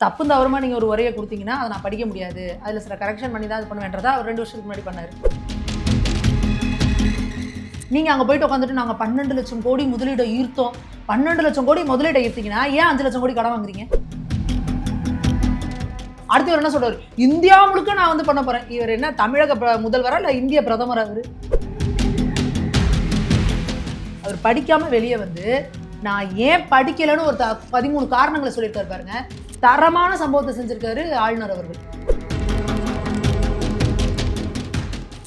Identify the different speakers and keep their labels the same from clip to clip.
Speaker 1: தப்பு தவறுமா நீங்கள் ஒரு உரையை கொடுத்தீங்கன்னா அதை நான் படிக்க முடியாது. அதில் சில கரெக்ஷன் பண்ணி தான் இது பண்ணுவேன்றதா அவர் ரெண்டு வருஷத்துக்கு முன்னாடி பண்ணார். நீங்கள் அங்கே போயிட்டு உட்காந்துட்டு நாங்கள் பன்னெண்டு லட்சம் கோடி முதலீடை ஈர்த்தோம். பன்னெண்டு லட்சம் கோடி முதலீடை ஈர்த்தீங்கன்னா ஏன் அஞ்சு லட்சம் கோடி கடன் வாங்குறீங்க? அடுத்து இவர் என்ன சொல்றாரு? இந்தியா முழுக்க நான் வந்து பண்ண போறேன். இவர் என்ன தமிழக முதல்வரா இல்லை இந்திய பிரதமரா அவர் அவர் படிக்காம வெளியே வந்து நான் ஏன் படிக்கலைன்னு ஒரு த- பதிமூணு காரணங்களை சொல்லியிருக்காரு பாருங்க. தரமான சம்பவத்தை செஞ்சிருக்காரு ஆளுநர் அவர்கள்.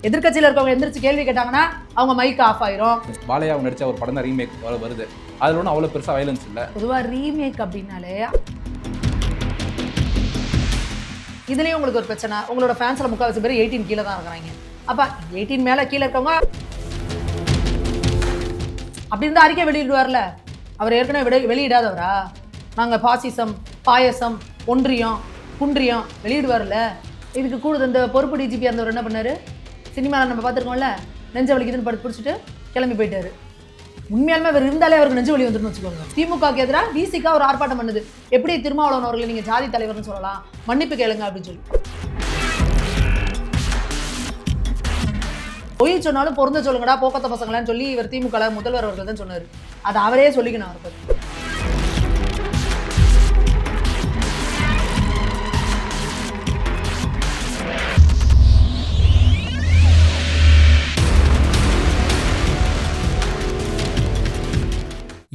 Speaker 1: எதிர்க்கட்சியில் இருக்கவங்க எந்திரிச்சு கேள்வி கேட்டாங்கன்னா அவங்க மைக் ஆஃப் ஆயிரும்.
Speaker 2: பாலையா நடிச்ச ஒரு படம் தான் ரீமேக் வருது. அதுல ஒன்றும் அவ்வளோ பெருசாக வயலன்ஸ் இல்லை.
Speaker 1: பொதுவா ரீமேக் அப்படின்னாலே இதுலயும் உங்களுக்கு ஒரு பிரச்சனை. உங்களோட ஃபேன்ஸ்ல முக்கால்வாசி பேர் எயிட்டீன் கீழே தான் இருக்கிறாங்க. அப்ப எயிட்டீன் மேல கீழே இருக்கவங்க அப்படி இருந்தா அறிக்கை வெளியிடுவார்ல. அவர் ஏற்கனவே வெளி வெளியிடாதவரா? நாங்கள் பாசிசம் பாயசம் ஒன்றியம் குன்றியம் வெளியிடுவார்ல இதுக்கு கூட இந்த பொறுப்பு டிஜிபி இருந்தவர் என்ன பண்ணார்? சினிமாவில் நம்ம பார்த்துருக்கோம்ல நெஞ்ச வலிக்குதுன்னு படுத்து பிடிச்சிட்டு கிளம்பி போயிட்டாரு. உண்மையாலுமே அவர் இருந்தாலே அவருக்கு நெஞ்சு வலி வந்துருன்னு வச்சுக்கோங்க. திமுகக்கு எதிராக விசிகா ஒரு ஆர்ப்பாட்டம் பண்ணுது. எப்படி திருமாவளவன் அவர்களை நீங்கள் ஜாதி தலைவர்னு சொல்லலாம்? மன்னிப்பு கேளுங்க அப்படின்னு சொல்லி. பொய் சொன்னாலும் பொருந்த சொல்லுங்கடா போக்கத்த பசங்களான்னு சொல்லி இவர் திமுக முதல்வர் அவர்கள் தான் சொன்னார். அதை அவரே சொல்லிக்கணும் அவர்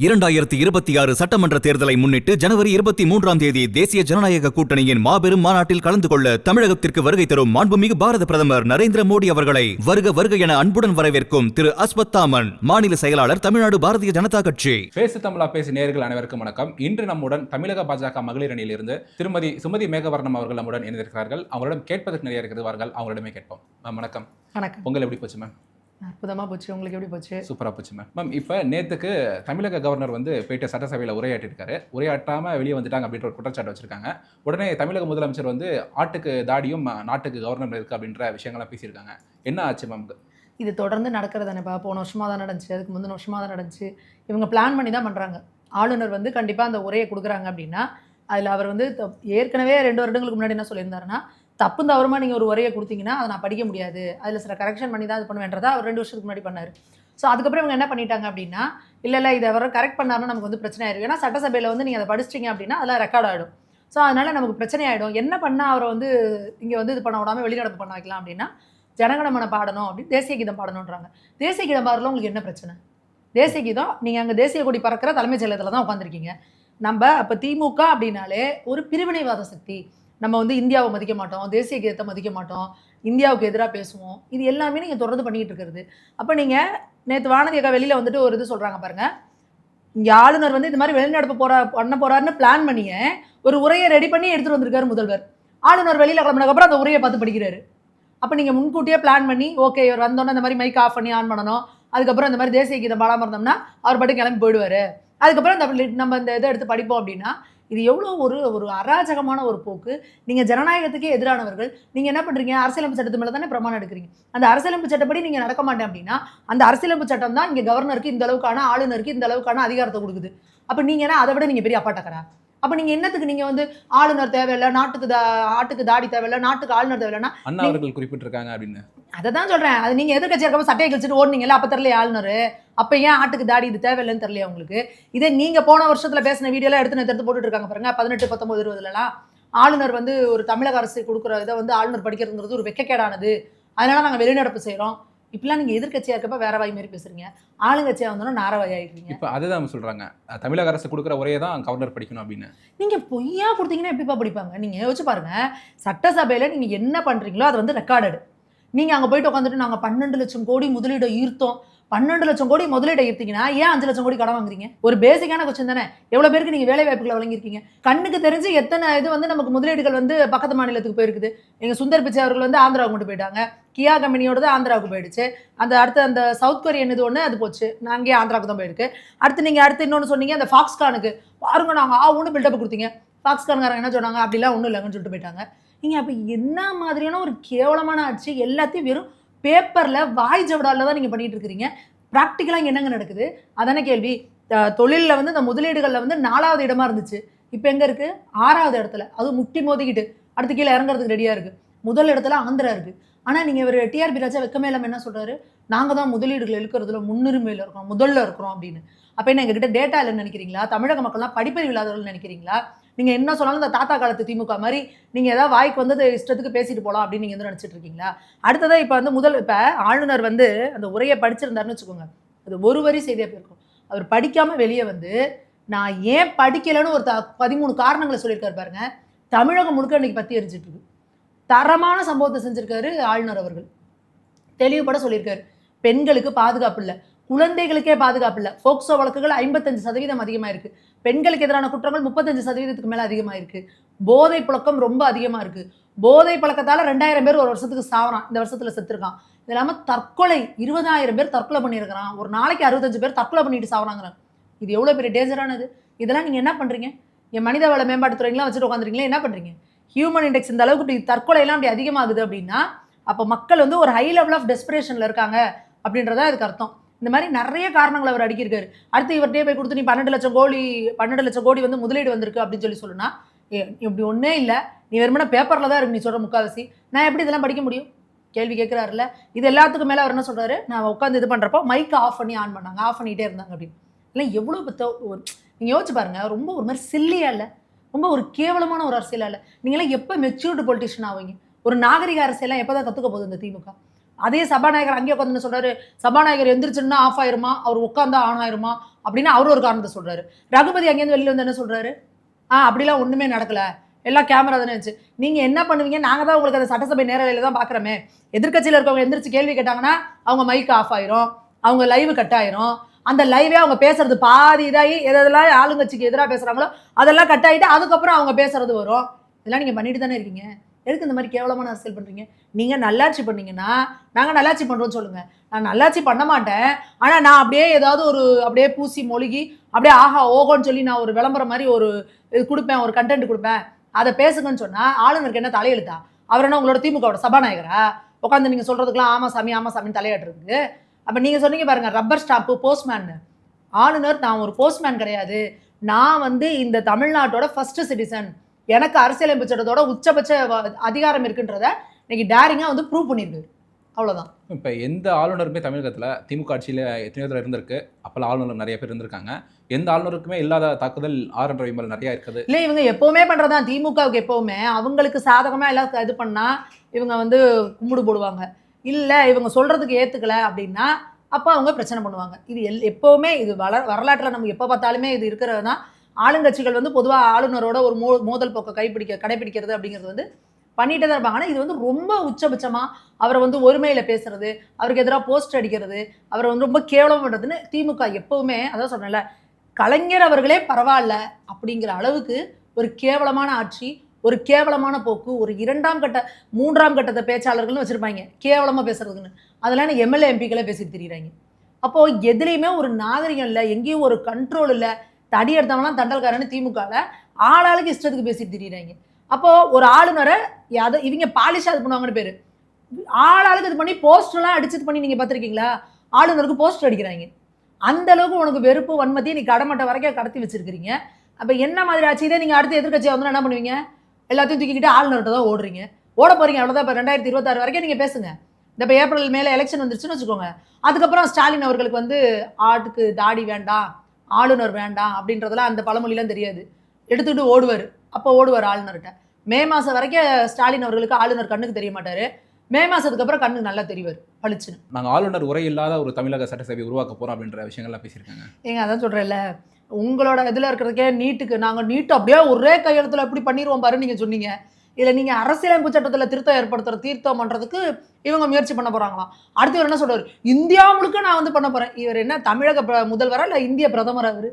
Speaker 3: இரண்டாயிரத்தி இருபத்தி ஆறு சட்டமன்ற தேர்தலை முன்னிட்டு ஜனவரி இருபத்தி மூன்றாம் தேதி தேசிய ஜனநாயக கூட்டணியின் மாபெரும் மாநாட்டில் கலந்து கொள்ள தமிழகத்திற்கு வருகை தரும் மாண்புமிகு பாரத பிரதமர் நரேந்திர மோடி அவர்களை வருக வருக என அன்புடன் வரவேற்கும் திரு அஸ்வத்தாமன் மாநில செயலாளர் தமிழ்நாடு பாரதிய ஜனதா கட்சி.
Speaker 2: பேசு தமிழா பேசு நேயர்கள் அனைவருக்கும் வணக்கம். இன்று நம்முடன் தமிழக பாஜக மகளிர் அணியிலிருந்து திருமதி சுமதி மேகவர்ணம் அவர்கள் நம்முடன் இணைந்திருக்கிறார்கள். அவங்களிடம் கேட்பதற்கு நிறைய இருக்கிறது வாருங்கள் அவங்களிடமே கேட்போம். மேம் வணக்கம்.
Speaker 1: வணக்கம்.
Speaker 2: பொங்கல் எப்படி போச்சு மேம்?
Speaker 1: அற்புதமா போச்சு. உங்களுக்கு எப்படி போச்சு?
Speaker 2: சூப்பராக போச்சு மேம் மேம் இப்போ நேத்துக்கு தமிழக கவர்னர் வந்து போயிட்டு சட்டசபையில் உரையாற்றிருக்காரு. உரையாற்றாம வெளியே வந்துட்டாங்க அப்படின்ற ஒரு குற்றச்சாட்டு வச்சிருக்காங்க. உடனே தமிழக முதலமைச்சர் வந்து ஆட்டுக்கு தாடியும் நாட்டுக்கு கவர்னர் இருக்கு அப்படின்ற விஷயங்கள்லாம் பேசியிருக்காங்க. என்ன ஆச்சு மேம்
Speaker 1: இது தொடர்ந்து நடக்கிறது தானேப்பா போன வருஷமாக தான் நடந்துச்சு. அதுக்கு முந்தின வருஷமாக தான் நடந்துச்சு. இவங்க பிளான் பண்ணி தான் பண்ணுறாங்க ஆளுநர் வந்து கண்டிப்பாக அந்த உரையை கொடுக்குறாங்க அப்படின்னா அதில் அவர் வந்து ஏற்கனவே ரெண்டு வருடங்களுக்கு முன்னாடி என்ன சொல்லியிருந்தாருன்னா தப்பு தவறுமா நீங்கள் ஒரு உரையை கொடுத்தீங்கன்னா அதை நான் படிக்க முடியாது. அதில் சில கரெக்ஷன் பண்ணி தான் இது பண்ணுவேன்றதா அவர் ரெண்டு வருஷத்துக்கு முன்னாடி பண்ணார். ஸோ அதுக்கப்புறம் இவங்க என்ன பண்ணிட்டாங்க அப்படின்னா இல்லை இல்லை இதை அவர் கரெக்ட் பண்ணாருன்னா நமக்கு வந்து பிரச்சனை ஆயிடும் ஏன்னா சட்டசபையில் வந்து நீங்கள் அதை படிச்சிட்டிங்க அப்படின்னா அதெல்லாம் ரெக்கார்ட் ஆகிடும் ஸோ அதனால நமக்கு பிரச்சனை ஆகிடும் என்ன பண்ணால் அவரை வந்து இங்கே வந்து இது பண்ண விடாமல் வெளிநடப்பு பண்ண வைக்கலாம் அப்படின்னா ஜனகணமன பாடணும் அப்படின்னு தேசிய கீதம் பாடணுன்றாங்க தேசிய கீதம் பாடல உங்களுக்கு என்ன பிரச்சனை? தேசிய கீதம் நீங்கள் அங்கே தேசிய கொடி பறக்கிற தலைமைச் செயலகத்தில் தான் உட்காந்துருக்கீங்க நம்ம அப்போ திமுக அப்படின்னாலே ஒரு பிரிவினைவாத சக்தி. நம்ம வந்து இந்தியாவை மதிக்க மாட்டோம் தேசிய கீதத்தை மதிக்க மாட்டோம் இந்தியாவுக்கு எதிராக பேசுவோம். இது எல்லாமே நீங்கள் தொடர்ந்து பண்ணிகிட்டு இருக்கிறது. அப்போ நீங்கள் நேற்று வானதி அக்கா வெளியில் வந்துட்டு ஒரு இது சொல்கிறாங்க பாருங்கள் இங்கே ஆளுநர் வந்து இந்த மாதிரி வெளிநடப்பு போகிறா பண்ண போகிறாருன்னு பிளான் பண்ணிய ஒரு உரையை ரெடி பண்ணி எடுத்துகிட்டு வந்திருக்காரு முதல்வர். ஆளுநர் வெளியில் கிளம்புனதுக்கப்புறம் அந்த உரையை பார்த்து படிக்கிறாரு. அப்போ நீங்கள் முன்கூட்டியே பிளான் பண்ணி ஓகே இவர் வந்தோன்னே இந்த மாதிரி மைக் ஆஃப் பண்ணி ஆன் பண்ணணும். அதுக்கப்புறம் இந்த மாதிரி தேசிய கீதம் பாடாமல் இருந்தோம்னா அவர் பாட்டு கிளம்பி போயிடுவார். அதுக்கப்புறம் இந்த நம்ம இந்த இதை எடுத்து படிப்போம் அப்படின்னா இது எவ்வளோ ஒரு ஒரு அராஜகமான ஒரு போக்கு. நீங்கள் ஜனநாயகத்துக்கே எதிரானவர்கள். நீங்கள் என்ன பண்ணுறீங்க அரசியலமைப்பு சட்டத்து மேலே தானே பிரமாணம் எடுக்கிறீங்க. அந்த அரசியலமைப்பு சட்டப்படி நீங்கள் நடக்க மாட்டேன் அப்படின்னா அந்த அரசியலமைப்பு சட்டம் தான் இங்கே கவர்னருக்கு இந்த அளவுக்கான ஆளுநருக்கு இந்த அளவுக்கான அதிகாரத்தை கொடுக்குது. அப்போ நீங்கள் என்ன அதை விட நீங்கள் பெரிய அப்பாட்டக்கரா? அப்போ நீங்கள் என்னத்துக்கு நீங்கள் வந்து ஆளுநர் தேவையில்லை நாட்டுக்கு தா ஆட்டுக்கு தாடி தேவையில்லை நாட்டுக்கு ஆளுநர் தேவையில்லைன்னா
Speaker 2: அண்ணா அவர்கள் குறிப்பிட்டிருக்காங்க அப்படின்னு.
Speaker 1: அதை தான் சொல்கிறேன் அது நீங்கள் எதிர்க்கட்சி இருக்கப்போ சட்டையை கழிச்சிட்டு ஓடுனீங்கல்ல அப்போ தெரியலையே ஆளுநர்? அப்போ ஏன் ஆட்டுக்கு தாடி இது தேவையில்லைன்னு தெரியலையா உங்களுக்கு? இதே நீங்கள் போன வருஷத்தில் பேசின வீடியோலாம் எடுத்து எடுத்து போட்டுட்டு இருக்காங்க பாருங்க. பதினெட்டு பத்தொம்பது இருபதுலலாம் ஆளுநர் வந்து ஒரு தமிழக அரசு கொடுக்குற இதை வந்து ஆளுநர் படிக்கிறதுங்கிறது ஒரு வெக்கக்கேடானது. அதனால நாங்கள் வெளிநடப்பு செய்கிறோம் இப்படிலாம் நீங்கள் எதிர்க்கட்சியாக இருக்கப்ப வேற வாய் மாதிரி பேசுறீங்க. ஆளுங்கட்சியாக வந்தோன்னா நாரவாய் ஆயிடுறீங்க
Speaker 2: இப்போ அதுதான் சொல்றாங்க. அஹ் தமிழக அரசு கொடுக்குற உரையை தான் கவர்னர் படிக்கணும் அப்படின்னு.
Speaker 1: நீங்கள் பொய்யா கொடுத்தீங்கன்னா எப்படிப்பா படிப்பாங்க? நீங்கள் யோசிச்சு பாருங்க. சட்டசபையில் நீங்கள் என்ன பண்ணுறீங்களோ அது வந்து ரெக்கார்டடு நீங்கள் அங்கே போயிட்டு உட்காந்துட்டு நாங்கள் பன்னெண்டு லட்சம் கோடி முதலீடை ஈர்த்தோம். பன்னெண்டு லட்சம் கோடி முதலீட்டை ஈர்த்தீங்கன்னா ஏன் அஞ்சு லட்சம் கோடி கடன் வாங்குறீங்க? ஒரு பேசிக்கான கொஸ்டின் தானே. எவ்வளோ பேருக்கு நீங்கள் வேலை வாய்ப்புகளை வழங்கியிருக்கீங்க? கண்ணுக்கு தெரிஞ்சு எத்தனை இது வந்து நமக்கு முதலீடுகள் வந்து பக்கத்து மாநிலத்துக்கு போயிருக்குது. எங்கள் சுந்தர் பிச்சை அவர்கள் வந்து ஆந்திராவுக்கு கொண்டு போயிட்டாங்க. கியா கம்பெனியோடது ஆந்திராவுக்கு போயிடுச்சு. அந்த அடுத்து அந்த சவுத் கொரியன் இது ஒன்று அது போச்சு. நான் அங்கேயே ஆந்திராவுக்கு தான் போயிருக்கு. அடுத்து நீங்கள் அடுத்து இன்னொன்று சொன்னீங்க அந்த ஃபாக்ஸ்கானுக்கு பாருங்க நாங்கள் ஆ ஒன்று பில்டப் கொடுத்தீங்க. ஃபாக்ஸ்கான்காரங்க என்ன சொன்னாங்க? அப்படிலாம் ஒன்றும் இல்லைங்கன்னு சொல்லிட்டு போயிட்டாங்க. நீங்கள் அப்போ என்ன மாதிரியான ஒரு கேவலமான ஆட்சி? எல்லாத்தையும் வெறும் பேப்பரில் வாய் ஜவடாலில் தான் நீங்கள் பண்ணிகிட்டு இருக்கிறீங்க. ப்ராக்டிக்கலாக இங்கே என்னங்க நடக்குது? அதான கேள்வி. தொழிலில் வந்து இந்த முதலீடுகளில் வந்து நாலாவது இடமா இருந்துச்சு. இப்போ எங்கே இருக்குது ஆறாவது இடத்துல. அது முட்டி மோதிக்கிட்டு அடுத்து கீழே இறங்குறதுக்கு ரெடியாக இருக்குது முதல் இடத்துல ஆந்திரா இருக்குது ஆனால் நீங்கள் இவர் டிஆர்பி ராஜா வெக்கமே இல்லாமல் என்ன சொல்கிறாரு நாங்கள் தான் முதலீடுகள் இழுக்கிறதுல முன்னுரிமையில் இருக்கிறோம் முதல்ல இருக்கிறோம் அப்படின்னு. அப்போ என்ன எங்ககிட்ட டேட்டா இல்லைன்னு நினைக்கிறீங்களா? தமிழக மக்கள்லாம் படிப்பறிவு இல்லாதவர்கள் நினைக்கிறீங்களா? நீங்கள் என்ன சொன்னாலும் இந்த தாத்தா காலத்து திமுக மாதிரி நீங்கள் ஏதாவது வாய்க்கு வந்து இஷ்டத்துக்கு பேசிட்டு போகலாம் அப்படின்னு நீங்கள் வந்து நினச்சிட்டு இருக்கீங்களா? அடுத்ததாக இப்போ வந்து முதல் இப்போ ஆளுநர் வந்து அந்த உரையை படிச்சிருந்தாருன்னு வச்சுக்கோங்க. அது ஒரு வரி செய்தியாக போயிருக்கும். அவர் படிக்காமல் வெளியே வந்து நான் ஏன் படிக்கலைன்னு ஒரு த- பதிமூணு காரணங்களை சொல்லியிருக்காரு பாருங்க. தமிழகம் முழுக்க இன்னைக்கு பற்றி எரிஞ்சிட்டு இருக்கு. தரமான சம்பவத்தை செஞ்சுருக்காரு ஆளுநர் அவர்கள். தெளிவுபட சொல்லியிருக்காரு. பெண்களுக்கு பாதுகாப்பு இல்லை. குழந்தைகளுக்கே பாதுகாப்பு இல்லை. போக்சோ வழக்குகள் ஐம்பத்தஞ்சு சதவீதம் அதிகமாக இருக்குது பெண்களுக்கு எதிரான குற்றங்கள் முப்பத்தஞ்சு சதவீதத்துக்கு மேலே அதிகமாக இருக்குது போதை புழக்கம் ரொம்ப அதிகமாக இருக்குது போதை பழக்கத்தால் ரெண்டாயிரம் பேர் ஒரு வருஷத்துக்கு சாவறான். இந்த வருஷத்தில் செத்துருக்கான். இது இல்லாமல் தற்கொலை இருபதாயிரம் பேர் தற்கொலை பண்ணியிருக்கிறான். ஒரு நாளைக்கு அறுபத்தஞ்சு பேர் தற்கொலை பண்ணிட்டு சாவறாங்கிறாங்க இது எவ்வளோ பெரிய டேஞ்சரானது? இதெல்லாம் நீங்கள் என்ன பண்ணுறீங்க என் மனித வள மேம்பாட்டுத்துறைங்களாம் வச்சுட்டு உட்காந்துருக்கீங்களா என்ன பண்ணுறீங்க ஹியூமன் இண்டெக்ஸ் இந்த அளவுக்கு இப்படி தற்கொலைலாம் அப்படி அதிகமாகுது அப்படின்னா அப்போ மக்கள் வந்து ஒரு ஹை லெவல் ஆஃப் டெஸ்பிரேஷனில் இருக்காங்க அப்படின்றதான் இதுக்கு அர்த்தம். இந்த மாதிரி நிறைய காரணங்களை அவர் அடிக்கிருக்காரு அடுத்து இவர்கிட்டே போய் கொடுத்து நீ பன்னெண்டு லட்சம் கோடி பன்னெண்டு லட்சம் கோடி வந்து முதலீடு வந்திருக்கு அப்படின்னு சொல்லி சொல்லுனா ஏ, இப்படி ஒன்றே இல்லை. நீ வெறுமனா பேப்பரில் தான் இருக்கு நீ சொல்கிற முக்காவாசி நான் எப்படி இதெல்லாம் படிக்க முடியும்? கேள்வி கேட்குறாருல இது எல்லாத்துக்கும் மேலே அவர் என்ன சொல்கிறாரு நான் உட்காந்து இது பண்ணுறப்போ மைக்கை ஆஃப் பண்ணி ஆன் பண்ணாங்க ஆஃப் பண்ணிகிட்டே இருந்தாங்க அப்படின்னு. இல்லை எவ்வளோ இப்போ நீங்கள் யோசிச்சு பாருங்கள் ரொம்ப ஒரு மாதிரி சில்லியாக இல்லை. ரொம்ப ஒரு கேவலமான ஒரு அரசியலாக இல்லை. நீங்களாம் எப்போ மெச்சூர்டு பொலிட்டிஷியன் ஆவீங்க? ஒரு நாகரிக அரசியலாம் எப்போ தான் கற்றுக்க போகுது இந்த திமுக? அதே சபாநாயகர் அங்கே உட்காந்து சொல்றாரு சபாநாயகர் எந்திரிச்சுன்னா ஆஃப் ஆயிருமா? அவர் உட்காந்தா ஆன் ஆயிருமா? அப்படின்னு அவர் ஒரு காரணத்தை சொல்றாரு. ரகுபதி அங்கேருந்து வெளியில வந்து என்ன சொல்றாரு? ஆ அப்படிலாம் ஒண்ணுமே நடக்கல. எல்லாம் கேமரா தானே வச்சு நீங்கள் என்ன பண்ணுவீங்க? நாங்கள் தான் உங்களுக்கு அந்த சட்டசபை நேரலையில் தான் பார்க்குறோமே எதிர்கட்சியில் இருக்கவங்க எந்திரிச்சு கேள்வி கேட்டாங்கன்னா அவங்க மைக் ஆஃப் ஆயிரும். அவங்க லைவ் கட் ஆயிரும். அந்த லைவே அவங்க பேசுறது பாதி இதாகி எதெல்லாம் ஆளுங்கட்சிக்கு எதிராக பேசுகிறாங்களோ அதெல்லாம் கட் ஆயிட்டு அதுக்கப்புறம் அவங்க பேசுறது வரும். இதெல்லாம் நீங்கள் பண்ணிட்டு தானே இருக்கீங்க. எதுக்கு இந்த மாதிரி கேவலமான அரசியல் பண்ணுறீங்க நீங்கள் நல்லாட்சி பண்ணீங்கன்னா நாங்கள் நல்லாட்சி பண்ணுறோம்னு சொல்லுங்கள் நான் நல்லாட்சி பண்ண மாட்டேன். ஆனால் நான் அப்படியே ஏதாவது ஒரு அப்படியே பூசி மொழிகி அப்படியே ஆஹா ஓகோன்னு சொல்லி நான் ஒரு விளம்பரம் மாதிரி ஒரு இது கொடுப்பேன் ஒரு கண்டென்ட் கொடுப்பேன். அதை பேசுங்கன்னு சொன்னால் ஆளுநருக்கு என்ன தலையெழுத்தா? அவர் என்ன உங்களோட திமுகவோட சபாநாயகரா? உட்காந்து நீங்கள் சொல்கிறதுக்குலாம் ஆமா சாமி ஆமா சாமின்னு தலையாட்டுருக்கு அப்போ நீங்கள் சொன்னீங்க பாருங்கள் ரப்பர் ஸ்டாம்ப்பு போஸ்ட்மேன் ஆளுநர் நான் ஒரு போஸ்ட்மேன் கிடையாது. நான் வந்து இந்த தமிழ்நாட்டோட ஃபஸ்ட்டு சிட்டிசன் எனக்கு அரசியலமைப்பு சட்டத்தோட உச்சபட்ச அதிகாரம் இருக்குன்றத இன்னைக்கு டேரிங்கா வந்து ப்ரூவ் பண்ணியிருக்காரு. அவ்வளவுதான்.
Speaker 2: இப்போ எந்த ஆளுநருமே தமிழகத்தில் திமுக ஆட்சியில் எத்தனையோ தடவை இருந்திருக்கு. அப்போல்லாம் ஆளுநர் நிறைய பேர் இருந்திருக்காங்க. எந்த ஆளுநருக்குமே இல்லாத தாக்குதல் ஆர் விமல் நிறைய இருக்குது.
Speaker 1: இல்லை இவங்க எப்பவுமே பண்றதுதான் திமுகவுக்கு எப்பவுமே அவங்களுக்கு சாதகமா எல்லாம் இது பண்ணா இவங்க வந்து கும்பிடு போடுவாங்க. இல்ல இவங்க சொல்றதுக்கு ஏத்துக்கல அப்படின்னா அப்போ அவங்க பிரச்சனை பண்ணுவாங்க. இது எல் எப்பவுமே இது வள வரலாற்றில் நம்ம எப்போ பார்த்தாலுமே இது இருக்கிறது தான் ஆளுங்கட்சிகள் வந்து பொதுவாக ஆளுநரோட ஒரு மோ மோதல் போக்கை கைப்பிடிக்க கடைப்பிடிக்கிறது அப்படிங்கிறது வந்து பண்ணிட்டு தான் இருப்பாங்க. ஆனால் இது வந்து ரொம்ப உச்சபட்சமாக அவரை வந்து ஒருமையில் பேசுறது அவருக்கு எதிராக போஸ்ட் அடிக்கிறது அவரை வந்து ரொம்ப கேவலம் பண்ணுறதுன்னு திமுக எப்போவுமே அதான் சொன்னேன்ல கலைஞர் அவர்களே பரவாயில்ல அப்படிங்கிற அளவுக்கு ஒரு கேவலமான ஆட்சி ஒரு கேவலமான போக்கு ஒரு இரண்டாம் கட்ட மூன்றாம் கட்டத்தை பேச்சாளர்கள்னு வச்சுருப்பாங்க கேவலமாக பேசுறதுக்குன்னு அதெல்லாம் எம்எல்ஏ எம்பிக்களே பேசிட்டு திரியிறாங்க. அப்போது எதுலேயுமே ஒரு நாகரிகம் இல்லை எங்கேயும் ஒரு கண்ட்ரோல் இல்லை தடி எடுத்தவனா தண்டல்காரன்னு திமுகவில் ஆளாளுக்கு இஷ்டத்துக்கு பேசிட்டு திரியிறாங்க. அப்போது ஒரு ஆளுநரை அதை இவங்க பாலிஷாக இது பண்ணுவாங்கன்னு பேர். ஆளாளுக்கு இது பண்ணி போஸ்டர்லாம் அடிச்சது பண்ணி நீங்கள் பார்த்துருக்கீங்களா? ஆளுநருக்கு போஸ்டர் அடிக்கிறாங்க. அந்த அளவுக்கு உனக்கு வெறுப்பு வன்மத்தையும் நீ கடமட்ட வரைக்கும் கடத்தி வச்சிருக்கிறீங்க. அப்போ என்ன மாதிரி ஆச்சு? இதே நீங்கள் அடுத்த எதிர்க்கட்சியை வந்து என்ன பண்ணுவீங்க? எல்லாத்தையும் தூக்கிக்கிட்டு ஆளுநர்கிட்ட தான் ஓடுறீங்க. ஓட போகிறீங்க அவ்வளோதான் இப்போ ரெண்டாயிரத்தி இருபத்தாறு வரைக்கும் நீங்கள் பேசுங்க. இந்த இப்போ ஏப்ரல் மேலே எலெக்ஷன் வந்துருச்சுன்னு வச்சுக்கோங்க. அதுக்கப்புறம் ஸ்டாலின் அவர்களுக்கு வந்து ஆட்டுக்கு தாடி வேண்டாம். ஆளுநர் வேண்டாம் அப்படின்றதெல்லாம் அந்த பழமொழிலாம் தெரியாது. எடுத்துக்கிட்டு ஓடுவார். அப்போ ஓடுவார் ஆளுநர்கிட்ட. மே மாசம் வரைக்கும் ஸ்டாலின் அவர்களுக்கு ஆளுநர் கண்ணுக்கு தெரிய மாட்டாரு. மே மாசத்துக்கு அப்புறம் கண்ணுக்கு நல்லா தெரிவார் பளிச்சுன்னு.
Speaker 2: நாங்கள் ஆளுநர் உரை இல்லாத ஒரு தமிழக சட்டசபை உருவாக்க போகிறோம் அப்படின்ற விஷயங்கள்லாம் பேசியிருக்காங்க.
Speaker 1: ஏங்க அதான் சொல்கிறேன்ல உங்களோட இதில் இருக்கிறதுக்கே நீட்டுக்கு நாங்கள் நீட்டு அப்படியே ஒரே கையெழுத்துல எப்படி பண்ணிடுவோம் பாரு நீங்கள் சொன்னீங்க. இதில் நீங்கள் அரசியலமைப்பு சட்டத்தில் திருத்தம் ஏற்படுத்துகிற தீர்த்தம் பண்ணுறதுக்கு இவங்க முயற்சி பண்ண போகிறாங்களாம் அடுத்து இவர் என்ன சொல்கிறார் இந்தியா முழுக்க நான் வந்து பண்ண போகிறேன் இவர் என்ன தமிழக பிர- முதல்வரா இல்லை இந்திய பிரதமர் அவர்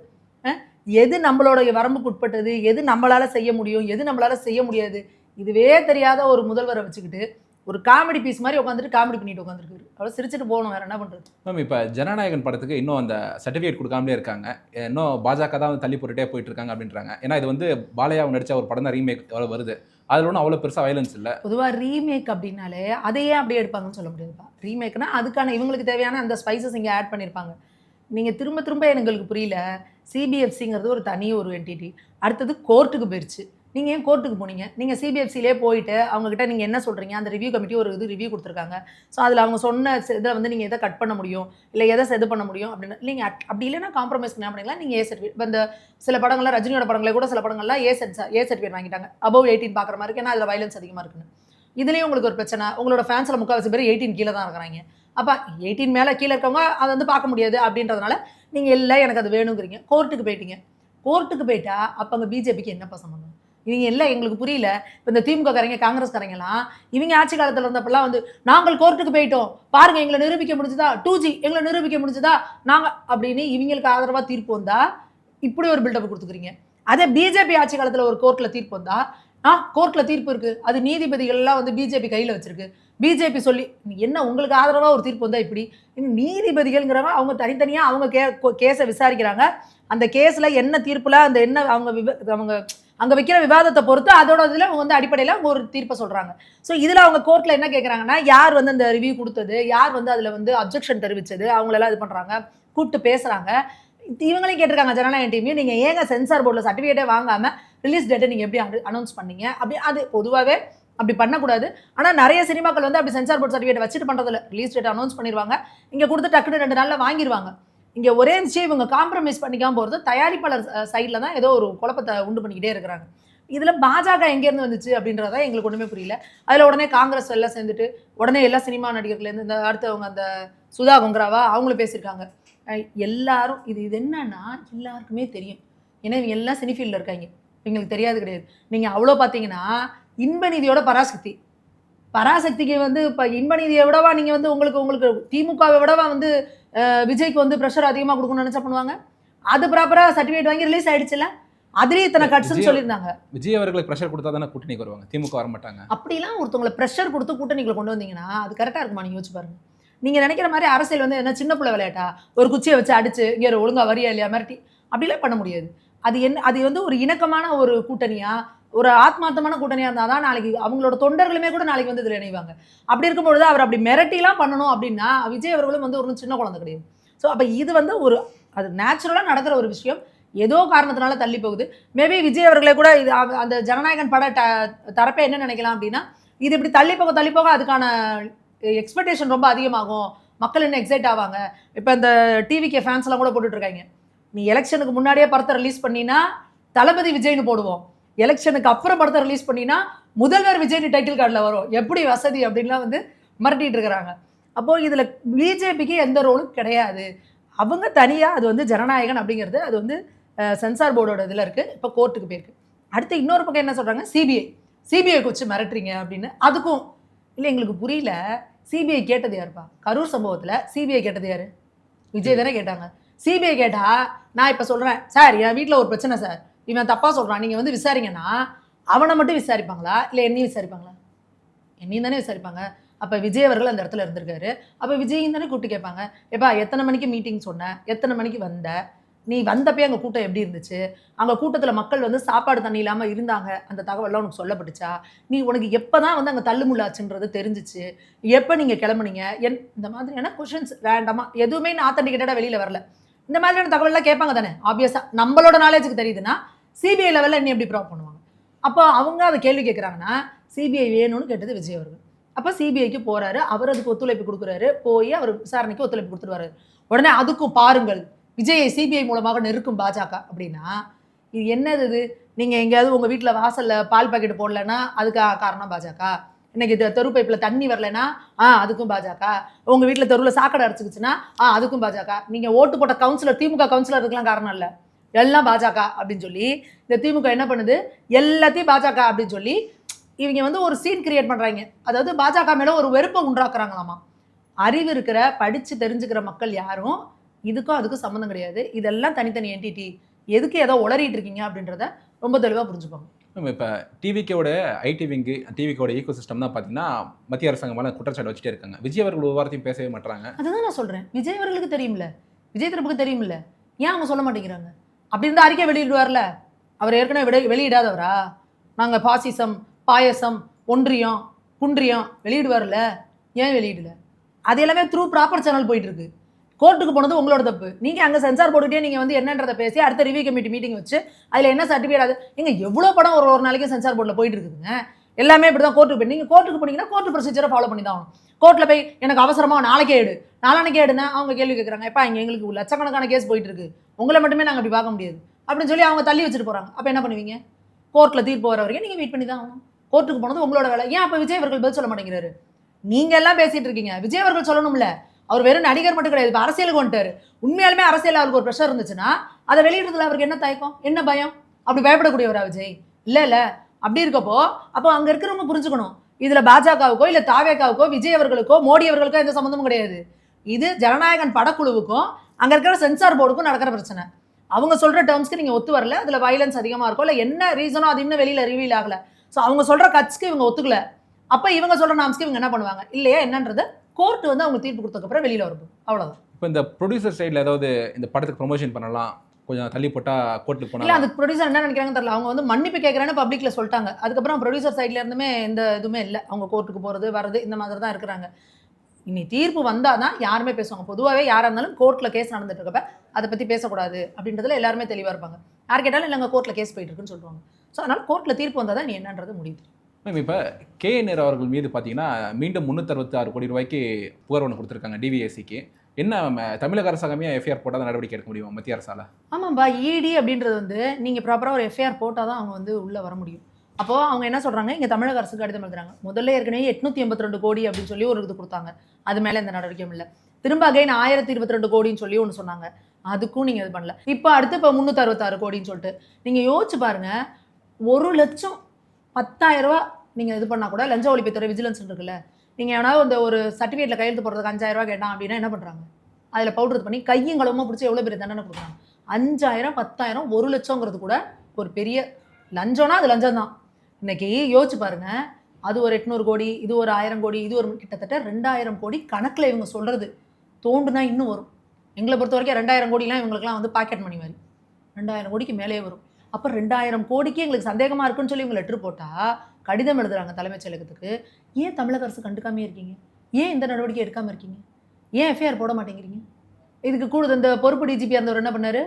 Speaker 1: எது நம்மளோட வரம்புக்கு உட்பட்டது? எது நம்மளால் செய்ய முடியும்? எது நம்மளால் செய்ய முடியாது? இதுவே தெரியாத ஒரு முதல்வரை வச்சுக்கிட்டு ஒரு காமெடி பீஸ் மாதிரி உட்காந்துட்டு காமெடி பண்ணிட்டு உட்காந்துருக்காரு. அவ்வளோ சிரிச்சுட்டு போகணும் வேறு என்ன பண்ணுறது
Speaker 2: மேம் இப்போ ஜனநாயகன் படத்துக்கு இன்னும் அந்த சர்டிஃபிகேட் கொடுக்காமலே இருக்காங்க. இன்னும் பாஜக தான் வந்து தள்ளி போட்டுட்டே போயிட்டு இருக்காங்க அப்படின்றாங்க. ஏன்னா இது வந்து பாலையா நடித்த ஒரு படம் தான் ரீமேக் எவ்வளோ வருது. அதில் ஒன்றும் அவ்வளோ பெருசாக வயலன்ஸ் இல்லை.
Speaker 1: பொதுவாக ரீமேக் அப்படின்னாலே அதையே அப்படியே எடுப்பாங்கன்னு சொல்ல முடியாதுப்பா. ரீமேக்னா அதுக்கான இவங்களுக்கு தேவையான அந்த ஸ்பைசஸ் இங்கே ஆட் பண்ணியிருப்பாங்க நீங்கள் திரும்ப திரும்ப எங்களுக்கு புரியல சிபிஎஃப்சிங்கிறது ஒரு தனி ஒரு என்டிட்டி அடுத்தது கோர்ட்டுக்கு போயிடுச்சு நீங்கள் ஏன் கோர்ட்டுக்கு போனீங்க? நீங்கள் சிபிஎஃப்சிலே போயிட்டு அவங்ககிட்ட நீங்கள் என்ன சொல்கிறீங்க அந்த ரிவ்யூ கமிட்டி ஒரு இது ரிவ்யூ கொடுத்துருக்காங்க. ஸோ அதில் அவங்க சொன்ன இதை வந்து நீங்கள் எதை கட் பண்ண முடியும்? இல்லை எதை செது பண்ண முடியும்? அப்படின்னு நீங்கள் அப்படி இல்லைன்னா காம்ப்ரமைஸ் என்ன பண்ணிக்கலாம் நீங்கள் ஏ சர்டிஃபிகேட் இந்த சில படங்கள்லாம் ரஜினியோட படங்களே கூட சில படங்கள்லாம் ஏ சர்ட் ஏ சர்டிஃபிகேட் வாங்கிட்டாங்க. அபவ் எயிட்டீன் பார்க்குற மாதிரி இருக்கு. ஏன்னா அதில் வயலன்ஸ் அதிகமாக இருக்குன்னு. இதுலேயும் உங்களுக்கு ஒரு பிரச்சனை. உங்களோட ஃபேன்ஸில் முக்கால்வாசி பேர் எயிட்டீன் கீழே தான் இருக்கிறாங்க. அப்போ எயிட்டீன் மேலே கீழே இருக்கவங்க அதை வந்து பார்க்க முடியாது அப்படின்றதுனால நீங்கள் இல்லை எனக்கு அது வேணுங்கிறீங்க. கோர்ட்டுக்கு போயிட்டீங்க. கோர்ட்டுக்கு போயிட்டா அப்போ அங்கே பிஜேபிக்கு என்னப்பா சம்மந்தம் இவங்க எல்லாம் எங்களுக்கு புரியல. இப்போ இந்த திமுக காரங்க காங்கிரஸ்காரங்கலாம் இவங்க ஆட்சி காலத்தில் இருந்தப்பெல்லாம் வந்து நாங்கள் கோர்ட்டுக்கு போயிட்டோம். பாருங்கள் எங்களை நிரூபிக்க முடிஞ்சுதா? டூ ஜி எங்களை நிரூபிக்க முடிஞ்சுதா? நாங்கள் அப்படின்னு இவங்களுக்கு ஆதரவாக தீர்ப்பு வந்தா இப்படி ஒரு பில்டப் கொடுத்துக்கிறீங்க. அதே பிஜேபி ஆட்சி காலத்தில் ஒரு கோர்ட்டில் தீர்ப்பு வந்தா ஆ கோர்ட்டில் தீர்ப்பு இருக்கு. அது நீதிபதிகள்லாம் வந்து பிஜேபி கையில் வச்சிருக்கு. பிஜேபி சொல்லி என்ன உங்களுக்கு ஆதரவாக ஒரு தீர்ப்பு வந்தால் இப்படி? நீதிபதிகள்ங்கிறவங்க அவங்க தனித்தனியாக அவங்க கே கேஸை விசாரிக்கிறாங்க. அந்த கேஸில் என்ன தீர்ப்பில் அந்த என்ன அவங்க விவ- அவங்க அங்கே வைக்கிற விவாதத்தை பொறுத்து அதோட இதில் அவங்க வந்து அடிப்படையில் அவங்க ஒரு தீர்ப்பை சொல்கிறாங்க ஸோ இதில் அவங்க கோர்ட்டில் என்ன கேட்குறாங்கன்னா யார் வந்து அந்த ரிவ்யூ கொடுத்தது? யார் வந்து அதில் வந்து அப்ஜெக்ஷன் தெரிவித்தது அவங்களெல்லாம் இது பண்ணுறாங்க கூப்பிட்டு பேசுகிறாங்க இவங்களையும் கேட்டிருக்காங்க ஜனநாயக டீமையும் நீங்கள் ஏங்க சென்சார் போர்டில் சர்டிஃபிகேட்டே வாங்காமல் ரிலீஸ் டேட்டை நீங்கள் எப்படி அனௌன்ஸ் பண்ணீங்க? அப்படி அது பொதுவாகவே அப்படி பண்ணக்கூடாது. ஆனால் நிறைய சினிமாக்கள் வந்து அப்படி சென்சார் போர்ட் சர்டிஃபிகேட் வச்சுட்டு பண்ணுறதில்ல ரிலீஸ் டேட் அனௌன்ஸ் பண்ணிடுவாங்க இங்கே கொடுத்து டக்குனு ரெண்டு நாளில் வாங்கிடுவாங்க இங்கே ஒரே விஷயம் இவங்க காம்ப்ரமைஸ் பண்ணிக்காம போகிறது தயாரிப்பாளர் சைடில் தான் ஏதோ ஒரு குழப்பத்தை உண்டு பண்ணிக்கிட்டே இருக்கிறாங்க. இதில் பாஜக எங்கேருந்து வந்துச்சு அப்படின்றத எங்களுக்கு ஒன்றுமே புரியல. அதில் உடனே காங்கிரஸ் எல்லாம் சேர்ந்துட்டு உடனே எல்லா சினிமா நடிகர்கள்லேருந்து இந்த அடுத்தவங்க அந்த சுதா கொங்கராவா அவங்களும் பேசியிருக்காங்க. எல்லாரும் இது இது என்னன்னா எல்லாருக்குமே தெரியும். ஏன்னா இவங்க எல்லாம் சினிஃபீல்டில் இருக்காங்க. எங்களுக்கு தெரியாது கிடையாது. நீங்கள் அவ்வளோ பார்த்தீங்கன்னா இன்பநிதியோட பராசக்தி. பராசக்திக்கு வந்து இப்போ இன்பநீதியை விடவா நீங்கள் வந்து உங்களுக்கு உங்களுக்கு திமுகவை விடவா வந்து விஜய்க்கு வந்து ப்ரெஷர் அதிகமாக கொடுக்கணும்னு நினச்சா பண்ணுவாங்க. அது ப்ராப்பராக சர்டிஃபிகேட் வாங்கி ரிலீஸ் ஆயிடுச்சுல அதுலேயே இத்தனை கட்ஸ்ன்னு
Speaker 2: விஜய்
Speaker 1: சொல்லியிருந்தாங்க.
Speaker 2: விஜய் அவர்களுக்கு ப்ரெஷர் கொடுத்தா தானே கூட்டணிக்கு வருவாங்க. திமுக வர மாட்டாங்க
Speaker 1: அப்படிலாம் ஒருத்தவங்களை ப்ரெஷர் கொடுத்து கூட்டணிக்குள்ள கொண்டு வந்தீங்கன்னா அது கரெக்டாக இருக்குமா? நீங்கள் யோசிச்சு பாருங்க. நீங்கள் நினைக்கிற மாதிரி அரசியல் வந்து என்ன சின்ன பிள்ளை விளையாட்டா? ஒரு குச்சியை வச்சு அடிச்சு இங்கே ஒரு ஒழுங்கா வரியா இல்லையா? மிரட்டி. அப்படிலாம் பண்ண முடியாது. அது என்ன அது வந்து ஒரு இணக்கமான ஒரு கூட்டணியா? ஒரு ஆத்மார்த்தமான கூட்டணியாக இருந்தால் தான் நாளைக்கு அவங்களோட தொண்டர்களுமே கூட நாளைக்கு வந்து இதில் இணைவாங்க. அப்படி இருக்கும்பொழுது அவர் அப்படி மிரட்டிலாம் பண்ணணும் அப்படின்னா விஜய் அவர்களும் வந்து ஒரு சின்ன குழந்தை கிடையாது. ஸோ அப்போ இது வந்து ஒரு அது நேச்சுரலாக நடக்கிற ஒரு விஷயம். ஏதோ காரணத்தினால தள்ளி போகுது. மேபி விஜய் அவர்களே கூட இது அந்த ஜனநாயகன் பட ட தரப்பே என்ன நினைக்கலாம் அப்படின்னா இது இப்படி தள்ளி போக தள்ளி போக அதுக்கான எக்ஸ்பெக்டேஷன் ரொம்ப அதிகமாகும். மக்கள் இன்னும் எக்ஸைட் ஆவாங்க. இப்போ இந்த டிவிக்கே ஃபேன்ஸ்லாம் கூட போட்டுட்ருக்காங்க நீ எலெக்ஷனுக்கு முன்னாடியே படத்தை ரிலீஸ் பண்ணினா தளபதி விஜய்னு போடுவோம். எலெக்ஷனுக்கு அப்புறம் படத்தை ரிலீஸ் பண்ணினா முதல்வர் விஜய்னு டைட்டில் கார்டில் வரும். எப்படி வசதி அப்படின்லாம் வந்து மிரட்டிட்டு இருக்கிறாங்க. அப்போது இதில் பிஜேபிக்கு எந்த ரோலும் கிடையாது. அவங்க தனியாக அது வந்து ஜனநாயகன் அப்படிங்கிறது அது வந்து சென்சார் போர்டோட இதில் இருக்குது இப்போ கோர்ட்டுக்கு போயிருக்கு. அடுத்து இன்னொரு பக்கம் என்ன சொல்கிறாங்க சிபிஐ சிபிஐக்கு வச்சு மிரட்டுறீங்க அப்படின்னு. அதுக்கும் இல்லை எங்களுக்கு புரியல. சிபிஐ கேட்டது யாருப்பா? கரூர் சம்பவத்தில் சிபிஐ கேட்டது யார்? விஜய் தானே கேட்டாங்க. சிபிஐ கேட்டால் நான் இப்போ சொல்கிறேன் சார் என் வீட்டில் ஒரு பிரச்சனை சார். இவன் தப்பாக சொல்கிறான் நீங்கள் வந்து விசாரிங்கன்னா அவனை மட்டும் விசாரிப்பாங்களா? இல்லை என்னையும் விசாரிப்பாங்களா? என்னையும் தானே விசாரிப்பாங்க. அப்போ விஜய் அவர்கள் அந்த இடத்துல இருந்திருக்காரு. அப்போ விஜயும் தானே கூப்பிட்டு கேட்பாங்க. எப்பா எத்தனை மணிக்கு மீட்டிங் சொன்ன? எத்தனை மணிக்கு வந்த? நீ வந்தப்பே அங்கே கூட்டம் எப்படி இருந்துச்சு? அங்கே கூட்டத்தில் மக்கள் வந்து சாப்பாடு தண்ணி இல்லாமல் இருந்தாங்க. அந்த தகவல்லாம் உனக்கு சொல்லப்பட்டுச்சா? நீ உனக்கு எப்போ தான் வந்து அங்கே தள்ளுமுள்ளாச்சுன்றது தெரிஞ்சிச்சு. எப்போ நீங்கள் கிளம்புனீங்க? என் இந்த மாதிரியான கொஷின்ஸ் வேண்டாமா? எதுவுமே நான் ஆத்தன்டிகேட்டடாக வெளியில் வரல. இந்த மாதிரியான தகவல்லாம் கேட்பாங்க தானே. ஆப்வியஸாக நம்மளோட நாலேஜுக்கு தெரியுதுன்னா சிபிஐ லெவலில் இன்னும் எப்படி ப்ராப் பண்ணுவாங்க? அப்போ அவங்க அதை கேள்வி கேட்குறாங்கன்னா சிபிஐ வேணும்னு கேட்டது விஜய் அவர்கள். அப்போ சிபிஐக்கு போகிறாரு அவர் அதுக்கு ஒத்துழைப்பு கொடுக்குறாரு போய் அவர் விசாரணைக்கு ஒத்துழைப்பு கொடுத்துருவாரு. உடனே அதுக்கும் பாருங்கள் விஜயை சிபிஐ மூலமாக நெருக்கும் பாஜக அப்படின்னா இது என்னது இது? நீங்கள் எங்கேயாவது உங்கள் வீட்டில் வாசலில் பால் பாக்கெட் போடலன்னா அதுக்காக காரணம் பாஜக. இன்னைக்கு தெரு பைப்பில் தண்ணி வரலைன்னா ஆ அதுக்கும் பாஜக. உங்கள் வீட்டில் தெருவில் சாக்கடை அடைச்சிக்கிச்சுன்னா ஆ அதுக்கும் பாஜக. நீங்கள் ஓட்டு போட்ட கவுன்சிலர் திமுக கவுன்சிலர் இருக்கலாம் காரணம் இல்லை. எல்லாம் பாஜக அப்படின்னு சொல்லி இந்த திமுக என்ன பண்ணுது? எல்லாத்தையும் பாஜக அப்படின்னு சொல்லி இவங்க வந்து ஒரு சீன் கிரியேட் பண்ணுறாங்க அதாவது பாஜக மேலே ஒரு வெறுப்பை உண்டாக்குறாங்களாமா. அறிவு இருக்கிற படித்து தெரிஞ்சுக்கிற மக்கள் யாரும் இதுக்கும் அதுக்கும் சம்மந்தம் கிடையாது. இதெல்லாம் தனித்தனி என்டிட்டி எதுக்கு ஏதோ உளறிட்டு இருக்கீங்க அப்படின்றத ரொம்ப தெளிவாக புரிஞ்சுப்பாங்க
Speaker 2: நம்ம இப்போ டிவிக்கோட ஐடி விங்கு டிவிக்கோட ஈகோ சிஸ்டம் தான் பார்த்தீங்கன்னா மத்திய அரசாங்கம் மேலே குற்றச்சாட்டு வச்சுட்டே இருக்காங்க. விஜய் அவர்கள் ஒரு வார்த்தையும் பேசவே மாட்டாங்க
Speaker 1: அதுதான் நான் சொல்கிறேன் விஜய் அவர்களுக்கு தெரியும்ல. விஜய் தரப்புக்கு தெரியும்ல. ஏன் அவங்க சொல்ல மாட்டேங்கிறாங்க? அப்படி இருந்தால் அறிக்கை வெளியிடுவார்ல? அவர் ஏற்கனவே விட வெளியிடாதவரா? நாங்கள் பாசிசம் பாயசம் ஒன்றியம் குன்றியம் வெளியிடுவார்ல? ஏன் வெளியிடல? அது எல்லாமே த்ரூ ப்ராப்பர் சேனல் போயிட்டு இருக்கு கோர்ட்டுக்கு போனது உங்களோட தப்பு. நீங்கள் அங்கே சென்சார் போட்டுட்டே நீங்கள் வந்து என்னன்றதை பேசி அடுத்த ரிவ்யூ கமிட்டி மீட்டிங் வச்சு அதில் என்ன சர்டிஃபிகேட் அது? நீங்கள் எவ்வளோ படம் ஒரு ஒரு நாளைக்கு சென்சார் போர்டில் போயிட்டு இருக்குதுங்க எல்லாமே இப்படி தான் கோர்ட்டுக்கு போய் நீங்கள் கோர்ட்டுக்கு போனீங்கன்னா கோர்ட்டு ப்ரொசீஜரை ஃபாலோ பண்ணி தான் ஆகணும். கோர்ட்டில் போய் எனக்கு அவசரமாக நாளைக்கே எடு. நாளானைக்கே எடுனா அவங்க கேள்வி கேட்குறாங்க எப்பா இங்கே எங்களுக்கு லட்சக்கணக்கான கேஸ் போயிட்டு இருக்கு உங்களை மட்டுமே நாங்கள் அப்படி பார்க்க முடியாது. அப்படின்னு சொல்லி அவங்க தள்ளி வச்சுட்டு போகிறாங்க அப்போ என்ன பண்ணுவீங்க? கோர்ட்டில் தீர்ப்பு வர வரைக்கும் நீங்கள் வெயிட் பண்ணி தான் ஆகணும். கோர்ட்டுக்கு போனது உங்களோட வேலை. ஏன் அப்போ விஜய் அவர்கள் பதில் சொல்ல மாட்டேங்கிறாரு? நீங்கள் எல்லாம் பேசிகிட்டு இருக்கீங்க. விஜய் அவர்கள் சொல்லணும்ல. அவர் வெறும் நடிகர் மட்டும் கிடையாது. இப்போ அரசியலுக்கு வந்துட்டார். உண்மையாலுமே அரசியல் அவருக்கு ஒரு ப்ரெஷர் இருந்துச்சுன்னா அதை வெளியிடுறதுல அவருக்கு என்ன தயக்கம்? என்ன பயம்? அப்படி பயப்படக்கூடியவரா விஜய்? இல்லை இல்லை. அப்படி இருக்கப்போ அப்போ அங்கே இருக்கிறவங்க புரிஞ்சுக்கணும். இதில் பாஜகவுக்கோ இல்லை தாவேக்காவுக்கோ விஜய் அவர்களுக்கோ மோடி அவர்களுக்கோ எந்த சம்மந்தமும் கிடையாது. இது ஜனநாயகன் படக்குழுவுக்கும் அங்க இருக்கிற சென்சார் போர்டுக்கும் நடக்கிற பிரச்சனை. அவங்க சொல்ற டேர்ம்ஸ்க்கு நீங்க ஒத்து வரல அதுல வயலன்ஸ் அதிகமா இருக்கும் இல்ல என்ன ரீசனோ அது இன்னும் வெளியில ரிவீல் ஆகல. ஸோ அவங்க சொல்ற கட்ஸ்க்கு இவங்க ஒத்துக்கல. அப்ப இவங்க சொல்ற நாம்ஸ்க்கு இவங்க என்ன பண்ணுவாங்க? இல்லையா என்னன்றது? கோர்ட் வந்து அவங்க தீர்ப்பு கொடுத்ததுக்கு அப்புறம் வெளியில வரும். அவ்வளவுதான்.
Speaker 2: இப்போ இந்த ப்ரொடியூசர் சைடில் ஏதாவது இந்த படத்துக்கு ப்ரொமோஷன் பண்ணலாம் கொஞ்சம் தள்ளி போட்டால் கோர்ட்டுக்கு
Speaker 1: இல்ல
Speaker 2: போனால்
Speaker 1: அந்த ப்ரொடியூசர் என்ன நினைக்கிறாங்கன்னு தெரியல. அவங்க வந்து மன்னிப்பு கேட்கறேன்னு பப்ளிக்ல சொல்லிட்டாங்க. அதுக்கப்புறம் ப்ரொடியூசர் சைட்ல இருந்துமே எந்த இதுவுமே இல்லை. அவங்க கோர்ட்டுக்கு போறது வர்றது இந்த மாதிரி தான் இருக்கிறாங்க. இனி தீர்ப்பு வந்தாதான் யாருமே பேசுவாங்க. பொதுவாகவே யாரா இருந்தாலும் கோர்ட்ல கேஸ் நடந்துட்டு இருக்கப்ப அதை பத்தி பேசக்கூடாது அப்படின்றதுல எல்லாருமே தெளிவா இருப்பாங்க. யார் கேட்டாலும் இல்லைங்க கோர்ட்ல கேஸ் போயிட்டு இருக்குன்னு சொல்லுவாங்க. ஸோ அதனால கோர்ட்ல தீர்ப்பு வந்தாதான் நீ என்னன்றது முடியுது.
Speaker 2: மேம் இப்போ கே. நேரு அவர்கள் மீது பார்த்தீங்கன்னா மீண்டும் முந்நூற்றறுபத்தாறு கோடி ரூபாய்க்கு புகார் ஒன்று கொடுத்துருக்காங்க டிவிஎஸ்சிக்கு என்ன தமிழக அரசாங்கமே எஃப்ஐஆர் போட்டால் தான் நடவடிக்கை எடுக்க முடியும் மத்திய அரசால?
Speaker 1: ஆமாம்பா இடி அப்படின்றது வந்து நீங்க ப்ராப்பரா ஒரு எஃப்ஐஆர் போட்டால் தான் அவங்க வந்து உள்ள வர முடியும். அப்போ அவங்க என்ன சொல்றாங்க? இங்க தமிழக அரசுக்கு கடிதம் எழுதுறாங்க முதல்ல ஏற்கனவே எட்நூத்தி எண்பத்தி ரெண்டு கோடி அப்படின்னு சொல்லி ஒரு இது கொடுத்தாங்க. அது மேல எந்த நடவடிக்கையும் இல்லை. திரும்ப அகைன் ஆயிரத்தி இருபத்தி ரெண்டு கோடின்னு சொல்லி ஒன்று சொன்னாங்க. அதுக்கும் நீங்க இது பண்ணல. இப்போ அடுத்து இப்போ முந்நூற்றி அறுபத்தாறு கோடின்னு சொல்லிட்டு நீங்க யோசிச்சு பாருங்க. ஒரு லட்சம் பத்தாயிரம் ரூபா நீங்க இது பண்ணா கூட லஞ்ச ஒழிப்புத்துறை விஜிலன்ஸ் இருக்குல்ல. நீங்க எவனாவது இந்த ஒரு சர்டிஃபிகேட்ல கையெழுத்து போடுறதுக்கு அஞ்சாயிரம் ரூபா கேட்டான் அப்படின்னா என்ன பண்றாங்க? அதுல பவுடர் பண்ணி கையும் களவுமா பிடிச்சி எவ்வளவு பெரிய தண்டனை கொடுக்குறாங்க? அஞ்சாயிரம் பத்தாயிரம் ஒரு லட்சங்கிறது கூட ஒரு பெரிய லஞ்சம்னா அது லஞ்சம் தான் இன்னைக்கு யோசிச்சு பாருங்க. அது ஒரு எட்நூறு கோடி இது ஒரு ஆயிரம் கோடி இது ஒரு கிட்டத்தட்ட ரெண்டாயிரம் கோடி கணக்கில் இவங்க சொல்கிறது தோண்டுனா இன்னும் வரும். எங்களை பொறுத்த வரைக்கும் ரெண்டாயிரம் கோடிலாம் இவங்களுக்குலாம் வந்து பாக்கெட் மணி மாதிரி. ரெண்டாயிரம் கோடிக்கு மேலே வரும். அப்போ ரெண்டாயிரம் கோடிக்கு எங்களுக்கு சந்தேகமாக இருக்குன்னு சொல்லி இவங்க லெட்ரு போட்டால் கடிதம் எழுதுறாங்க தலைமைச் செயலகத்துக்கு. ஏன் தமிழக அரசு கண்டுக்காமே இருக்கீங்க? ஏன் இந்த நடவடிக்கை எடுக்காமல் இருக்கீங்க? ஏன் எஃப்ஐஆர் போட மாட்டேங்கிறீங்க? இதுக்கு கூடுதல் இந்த பொறுப்பு டிஜிபி இருந்தவர் என்ன பண்ணாரு?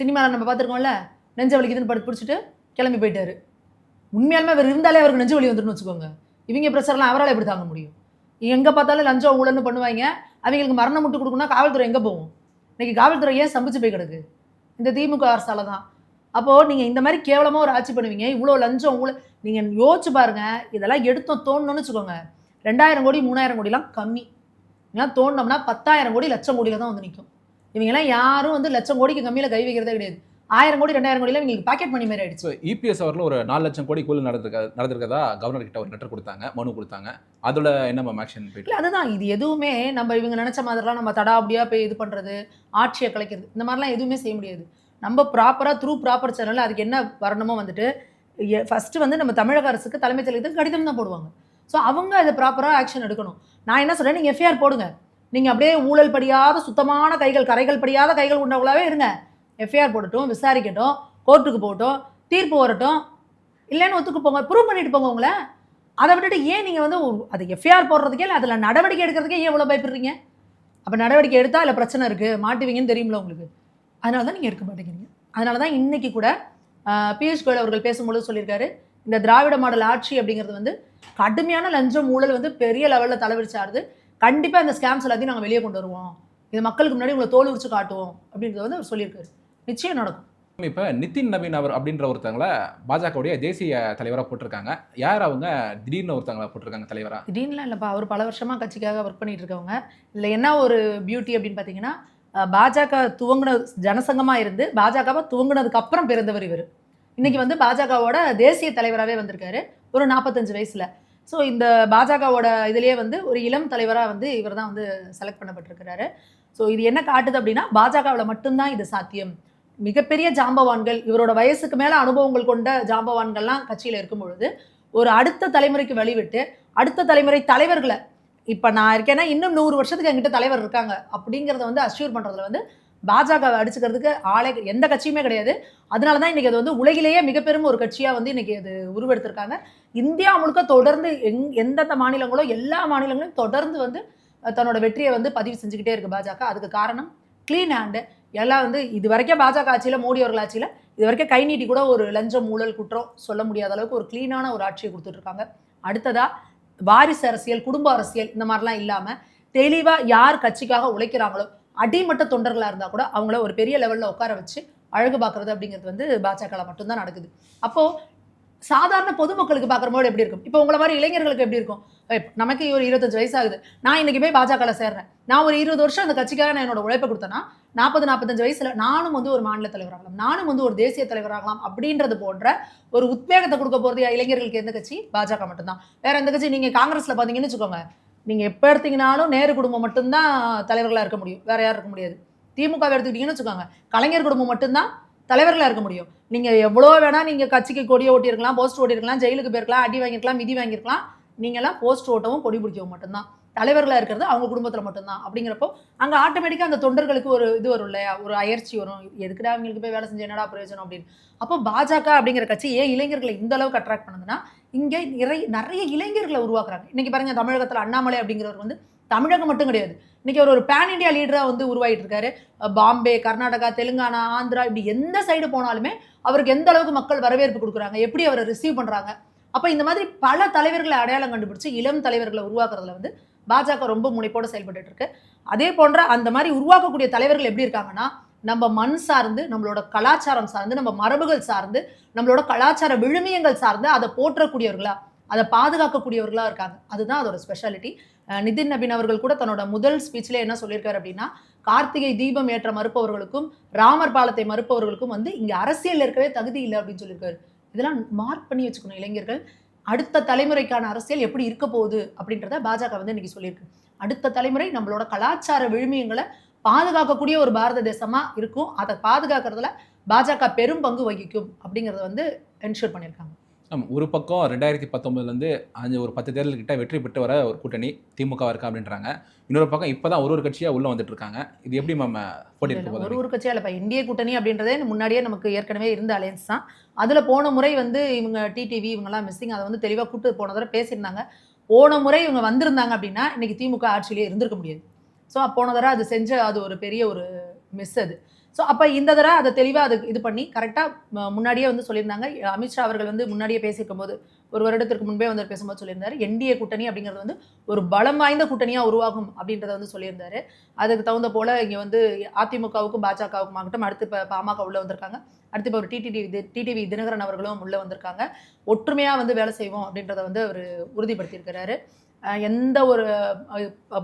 Speaker 1: சினிமாவில் நம்ம பார்த்துருக்கோம்ல நெஞ்ச வலிக்குதுன்னு படுத்து பிடிச்சிட்டு கிளம்பி போயிட்டாரு. உண்மையாலுமே அவர் இருந்தாலே அவருக்கு நெஞ்சு வழி வந்துருன்னு வச்சுக்கோங்க. இவங்க ப்ரெஷர்லாம் அவரால் எப்படி தாங்க முடியும்? எங்கே பார்த்தாலும் லஞ்சம் ஊழல்னு பண்ணுவாங்க. அவங்களுக்கு மரணம் முட்டு கொடுக்கணும்னா காவல்துறை எங்கே போகும்? இன்றைக்கி காவல்துறை ஏன் சம்பிச்சு போய் கிடக்கு? இந்த திமுக அரசால தான். அப்போது நீங்கள் இந்த மாதிரி கேவலமாக ஒரு ஆட்சி பண்ணுவீங்க. இவ்வளோ லஞ்சம் ஊழல் நீங்கள் யோசிச்சு பாருங்கள் இதெல்லாம் எடுத்தோம் தோணுன்னு வச்சுக்கோங்க. ரெண்டாயிரம் கோடி மூணாயிரம் கோடிலாம் கம்மி. இதெல்லாம் தோணுனோம்னா பத்தாயிரம் கோடி லட்சம் கோடியில் தான் வந்து நிற்கும் இவங்கெல்லாம் யாரும் வந்து லட்சம் கோடிக்கு கம்மியில் கை வைக்கிறதே கிடையாது. ஆயிரம் கோடி ரெண்டாயிரம் கோடியில் இவங்களுக்கு பாக்கெட் மணி மாதிரி ஆயிடுச்சு.
Speaker 2: இபிஎஸ் அவர்கள் ஒரு நாலு லட்சம் கோடி கூலி நடந்திருக்க நடந்திருக்கதா? கவர்னர் கிட்ட ஒரு லெட்டர் கொடுத்தாங்க மனு கொடுத்தாங்க. அதோட என்ன மேம் ஆக்ஷன் போயிட்டு
Speaker 1: அதுதான். இது எதுவுமே நம்ம இவங்க நினச்ச மாதிரிலாம் நம்ம தடாபடியாக போய் இது பண்ணுறது ஆட்சியை கலைக்கிறது இந்த மாதிரிலாம் எதுவுமே செய்ய முடியாது. நம்ம ப்ராப்பராக த்ரூ ப்ராப்பர் சேனலில் அதுக்கு என்ன வரணுமோ வந்துட்டு ஃபஸ்ட்டு வந்து நம்ம தமிழக அரசுக்கு தலைமைச் செயலகத்துக்கு கடிதம் தான் போடுவாங்க. ஸோ அவங்க அதை ப்ராப்பராக ஆக்ஷன் எடுக்கணும். நான் என்ன சொல்கிறேன் நீங்கள் எஃப்ஐஆர் போடுங்க. நீங்கள் அப்படியே ஊழல் படியாத சுத்தமான கைகள் கரைகள் படியாத கைகள் உண்டவங்களாவே இருங்க. எஃப்ஐஆர் போடட்டும் விசாரிக்கட்டும் கோர்ட்டுக்கு போகட்டும் தீர்ப்பு வரட்டும். இல்லைன்னு ஒத்துக்கு போங்க ப்ரூவ் பண்ணிட்டு போங்க உங்களை. அதை விட்டுட்டு ஏன் நீங்கள் வந்து அது எஃப்ஐஆர் போடுறதுக்கே இல்லை அதில் நடவடிக்கை எடுக்கிறதுக்கே ஏன் இவ்வளோ பயப்படுறீங்க? அப்போ நடவடிக்கை எடுத்தால் இல்லை பிரச்சனை இருக்குது மாட்டுவீங்கன்னு தெரியுமில்ல உங்களுக்கு. அதனால தான் நீங்கள் எடுக்க மாட்டேங்கிறீங்க. அதனால தான் இன்றைக்கி கூட பியூஷ் கோயல் அவர்கள் பேசும்பொழுது சொல்லியிருக்காரு இந்த திராவிட மாடல் ஆட்சி அப்படிங்கிறது வந்து கடுமையான லஞ்சம் ஊழல் வந்து பெரிய லெவலில் தலைவிரிச்சாருது கண்டிப்பாக இந்த ஸ்கேம்ஸ் எல்லாத்தையும் நாங்கள் வெளியே கொண்டு வருவோம். இது மக்களுக்கு முன்னாடி உங்களை தோல் உரிச்சு காட்டுவோம் அப்படின்றத வந்து அவர் சொல்லியிருக்காரு. நிச்சயம் நடக்கும்.
Speaker 2: இப்போ நிதின் நவீன் அவர் அப்படின்ற ஒருத்தங்கள பாஜகவுடைய தேசிய தலைவராக போட்டிருக்காங்க. யார் அவங்க? திடீர்னு ஒருத்தங்கள போட்டிருக்காங்க தலைவரா?
Speaker 1: திடீர்னுலாம் இல்லைப்பா. அவர் பல வருஷமாக கட்சிக்காக ஒர்க் பண்ணிட்டு இருக்கவங்க இதில் என்ன ஒரு பியூட்டி அப்படின்னு பார்த்தீங்கன்னா பாஜக துவங்கின ஜனசங்கமாக இருந்து பாஜகவை துவங்கினதுக்கு அப்புறம் பிறந்தவர் இவர். இன்னைக்கு வந்து பாஜகவோட தேசிய தலைவராகவே வந்திருக்காரு. ஒரு நாற்பத்தஞ்சு வயசுல. ஸோ இந்த பாஜகவோட இதுலேயே வந்து ஒரு இளம் தலைவராக வந்து இவர் தான் வந்து செலக்ட் பண்ணப்பட்டிருக்கிறாரு. ஸோ இது என்ன காட்டுது அப்படின்னா பாஜகவில் மட்டும்தான் இது சாத்தியம். மிகப்பெரிய ஜாம்பவான்கள் இவரோட வயசுக்கு மேலே அனுபவங்கள் கொண்ட ஜாம்பவான்கள்லாம் கட்சியில் இருக்கும் பொழுது ஒரு அடுத்த தலைமுறைக்கு வழிவிட்டு அடுத்த தலைமுறை தலைவர்களை இப்போ நான் இருக்கேன்னா இன்னும் நூறு வருஷத்துக்கு என்கிட்ட தலைவர் இருக்காங்க அப்படிங்கிறத வந்து அஷ்யூர் பண்ணுறதுல வந்து பாஜகவை அடிச்சுக்கிறதுக்கு ஆளே எந்த கட்சியுமே கிடையாது. அதனால தான் இன்றைக்கி அது வந்து உலகிலேயே மிகப்பெரும் ஒரு கட்சியாக வந்து இன்றைக்கி அது உருவெடுத்திருக்காங்க. இந்தியா முழுக்க தொடர்ந்து எங் எந்தெந்த மாநிலங்களோ எல்லா மாநிலங்களும் தொடர்ந்து வந்து தன்னோட வெற்றியை வந்து பதிவு செஞ்சுக்கிட்டே இருக்குது பாஜக. அதுக்கு காரணம் க்ளீன் ஹேண்டு எல்லாம் வந்து இது வரைக்கும் பாஜக ஆட்சியில் மோடி அவர்கள் ஆட்சியில் இது வரைக்கும் கை நீட்டி கூட ஒரு லஞ்சம் ஊழல் குற்றம் சொல்ல முடியாத அளவுக்கு ஒரு க்ளீனான ஒரு ஆட்சியை கொடுத்துட்ருக்காங்க. அடுத்ததாக வாரிசு அரசியல் குடும்ப அரசியல் இந்த மாதிரிலாம் இல்லாமல் தெளிவாக யார் கட்சிக்காக உழைக்கிறாங்களோ அடிமட்ட தொண்டர்களாக இருந்தால் கூட அவங்கள ஒரு பெரிய லெவலில் உட்கார வச்சு அழகு பார்க்குறது அப்படிங்கிறது வந்து பாஜகவில் மட்டும்தான் நடக்குது. அப்போது சாதாரண பொதுமக்களுக்கு பார்க்கும்போது எப்படி இருக்கும்? இப்போ உங்களை மாதிரி இளைஞர்களுக்கு எப்படி இருக்கும்? நமக்கு ஒரு இருபத்தஞ்சு வயசு ஆகுது நான் இன்னைக்கு போய் பாஜகவில் சேர்றேன். நான் ஒரு இருபது வருஷம் அந்த கட்சிக்காக நான் என்னோட உழைப்பை கொடுத்தேன்னா நாற்பது நாற்பத்தஞ்சு வயசில் நானும் வந்து ஒரு மாநில தலைவராகலாம் நானும் வந்து ஒரு தேசிய தலைவராகலாம் அப்படின்றது போன்ற ஒரு உத்வேகத்தை கொடுக்க போகிறது இளைஞர்களுக்கு எந்த கட்சி? பாஜக மட்டும்தான். வேற எந்த கட்சி நீங்கள் காங்கிரஸில் பார்த்தீங்கன்னு வச்சுக்கோங்க நீங்கள் எப்போ எடுத்தீங்கனாலும் நேரு குடும்பம் மட்டும்தான் தலைவர்களாக இருக்க முடியும். வேற யாரும் இருக்க முடியாது. திமுக எடுத்துக்கிட்டிங்கன்னு எடுத்துக்கிட்டீங்கன்னு வச்சுக்கோங்க கலைஞர் குடும்பம் மட்டும்தான் தலைவர்களாக இருக்க முடியும். நீங்கள் எவ்வளோ வேணால் நீங்கள் கட்சிக்கு கொடியை ஓட்டியிருக்கலாம் போஸ்ட் ஓட்டியிருக்கலாம் ஜெயிலுக்கு போயிருக்கலாம் அடி வாங்கியிருக்கலாம் மிதி வாங்கியிருக்கலாம். நீங்களாம் போஸ்ட் ஓட்டவும் கொடி பிடிக்கவும் மட்டும்தான். தலைவர்களாக இருக்கிறது அவங்க குடும்பத்தில் மட்டும்தான். அப்படிங்கிறப்போ அங்கே ஆட்டோமேட்டிக்காக அந்த தொண்டர்களுக்கு ஒரு இது வரும் இல்லையா? ஒரு அயற்சி வரும். எதுக்குடா அவங்களுக்கு போய் வேலை செஞ்சு என்னடா பிரயோஜனம் அப்படின்னு. அப்போ பாஜக அப்படிங்கிற கட்சி ஏன் இளைஞர்களை இந்த அளவுக்கு அட்ராக்ட் பண்ணுதுன்னா இங்கே நிறைய நிறைய இளைஞர்களை உருவாக்குறாங்க. இன்றைக்கி பாருங்கள் தமிழகத்தில் அண்ணாமலை அப்படிங்கிறவர் வந்து தமிழகம் மட்டும் கிடையாது. இன்றைக்கி அவர் ஒரு பேன் இந்தியா லீடராக வந்து உருவாகிட்டு இருக்காரு பாம்பே கர்நாடகா தெலுங்கானா ஆந்திரா இப்படி எந்த சைடு போனாலுமே அவருக்கு எந்த அளவுக்கு மக்கள் வரவேற்பு கொடுக்குறாங்க எப்படி அவரை ரிசீவ் பண்ணுறாங்க அப்போ இந்த மாதிரி பல தலைவர்களை அடையாளம் கண்டுபிடிச்சு இளம் தலைவர்களை உருவாக்குறதுல வந்து பாஜக ரொம்ப முனைப்போட செயல்பட்டு இருக்கு அதே போன்ற அந்த மாதிரி உருவாக்கக்கூடிய தலைவர்கள் எப்படி இருக்காங்கன்னா நம்ம மண் சார்ந்து நம்மளோட கலாச்சாரம் சார்ந்து நம்ம மரபுகள் சார்ந்து நம்மளோட கலாச்சார விழுமியங்கள் சார்ந்து அதை போற்றக்கூடியவர்களா அதை பாதுகாக்கக்கூடியவர்களா இருக்காங்க. அதுதான் அதோட ஸ்பெஷாலிட்டி நிதின் நபின் அவர்கள் கூட தன்னோட முதல் ஸ்பீச்சில் என்ன சொல்லியிருக்காரு அப்படின்னா கார்த்திகை தீபம் ஏற்ற மறுப்பவர்களுக்கும் ராமர் பாலத்தை மறுப்பவர்களுக்கும் வந்து இங்கே அரசியல் இருக்கவே தகுதி இல்லை அப்படின்னு சொல்லியிருக்காரு. இதெல்லாம் மார்க் பண்ணி வச்சுக்கணும் இளைஞர்கள். அடுத்த தலைமுறைக்கான அரசியல் எப்படி இருக்க போகுது அப்படின்றத பாஜக வந்து இன்னைக்கு சொல்லியிருக்கு. அடுத்த தலைமுறை நம்மளோட கலாச்சார விழுமியங்களை பாதுகாக்கக்கூடிய ஒரு பாரத தேசமாக இருக்கும். அதை பாதுகாக்கிறதுல பாஜக பெரும் பங்கு வகிக்கும் அப்படிங்கிறத வந்து என்ஷூர் பண்ணியிருக்காங்க.
Speaker 2: ஒரு பக்கம் ரெண்டாயிரத்தி பத்தொன்பதுலேருந்து அஞ்சு ஒரு பத்து தேர்தல் கிட்ட வெற்றி பெற்று வர ஒரு கூட்டணி திமுக இருக்கா அப்படின்றாங்க. இன்னொரு பக்கம் இப்பதான் ஒரு ஒரு கட்சியா உள்ள வந்துட்டு இருக்காங்க. இது எப்படி நம்ம போட்டி இருக்க
Speaker 1: ஒரு ஒரு கட்சியா இல்ல இப்ப இந்திய கூட்டணி அப்படின்றதே முன்னாடியே நமக்கு ஏற்கனவே இருந்த அலையன்ஸ் தான். அதுல போன முறை வந்து இவங்க டிடிவி இவங்கெல்லாம் மிஸ்ஸிங் அதை வந்து தெளிவா கூட்டு போன தடவை பேசியிருந்தாங்க. போன முறை இவங்க வந்திருந்தாங்க அப்படின்னா இன்னைக்கு திமுக ஆட்சியிலே இருந்திருக்க முடியாது. ஸோ போன தடவை அது செஞ்ச அது ஒரு பெரிய ஒரு மிஸ் அது. ஸோ அப்போ இந்த தடவை அதை தெளிவாக அது இது பண்ணி கரெக்டாக முன்னாடியே வந்து சொல்லியிருந்தாங்க. அமித்ஷா அவர்கள் வந்து முன்னாடியே பேசியிருக்கும் போது ஒரு வருடத்திற்கு முன்பே வந்து பேசும்போது சொல்லியிருந்தாரு என்டிஏ கூட்டணி அப்படிங்கிறது வந்து ஒரு பலம் வாய்ந்த கூட்டணியாக உருவாகும் அப்படின்றத வந்து சொல்லியிருந்தாரு. அதுக்கு தகுந்த போல் இங்கே வந்து அதிமுகவுக்கும் பாஜகவுக்கும் ஆகட்டும் அடுத்து இப்போ பாமக உள்ளே வந்திருக்காங்க. அடுத்து இப்போ ஒரு டிடிவி டிடிவி தினகரன் அவர்களும் உள்ளே வந்திருக்காங்க. ஒற்றுமையாக வந்து வேலை செய்வோம் அப்படின்றத வந்து அவர் உறுதிப்படுத்தியிருக்கிறாரு. எந்த ஒரு